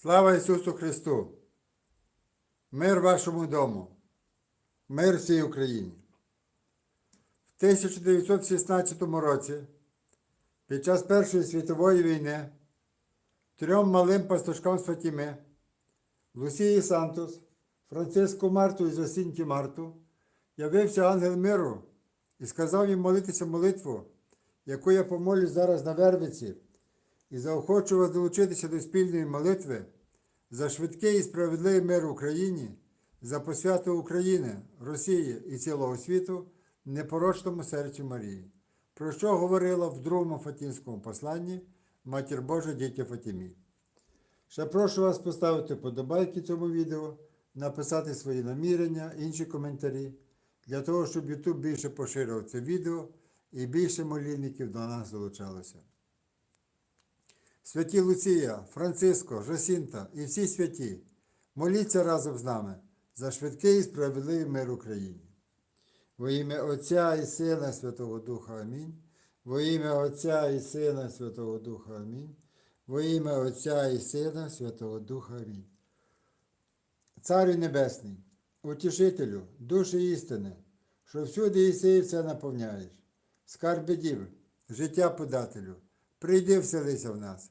Слава Ісусу Христу! Мир вашому дому! Мир всій Україні! В 1916 році, під час Першої світової війни, трьом малим пастушкам з Лусії Сантос, Франциску Марту і Зосінті Марту, явився ангел миру і сказав їм молитися молитву, яку я помолюсь зараз на Вервиці, і заохочу вас долучитися до спільної молитви за швидкий і справедливий мир в Україні, за посвяту України, Росії і цілого світу непорочному серцю Марії, про що говорила в другому Фатінському посланні Матір Божа дітя Фатімі. Ще прошу вас поставити подобайки цьому відео, написати свої намірення, інші коментарі, для того, щоб YouTube більше поширював це відео і більше молільників до нас долучалося. Святі Луція, Франциско, Жосінта і всі святі, моліться разом з нами за швидкий і справедливий мир Україні. Во ім'я Отця і Сина Святого Духа Амінь. Во ім'я Отця і Сина Святого Духа Амінь. Во ім'я Отця і Сина Святого Духа Амінь. Царю Небесний, утішителю, душі істини, що всюди і все наповняєш, скарби дів, життя подателю, прийди вселися в нас,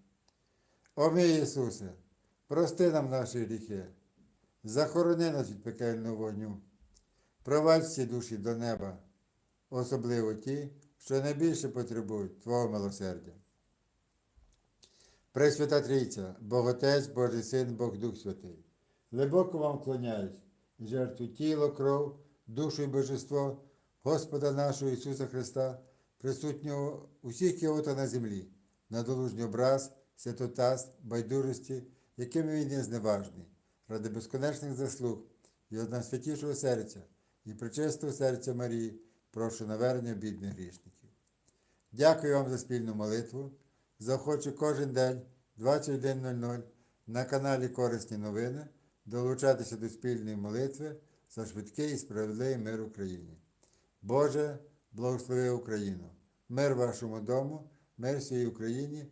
О мій Ісусе, прости нам наші гріхи, захорони нас від пекельного вогню, провадь всі душі до неба, особливо ті, що найбільше потребують Твого милосердя. Пресвята Трійця, Бог Отець, Божий Син, Бог Дух Святий. Глибоко вам вклоняюсь, жертву тіло, кров, душу і божество Господа нашого Ісуса Христа, присутнього усіх його та на землі, на долужній образ, святотаз, байдужості, якими він є зневажний, ради безконечних заслуг і одна серця і причистого серця Марії, прошу навернення бідних грішників. Дякую вам за спільну молитву. Захочу кожен день 21.00 на каналі Корисні новини долучатися до спільної молитви за швидкий і справедливий мир Україні. Боже, благослови Україну! Мир вашому дому, мир всій Україні,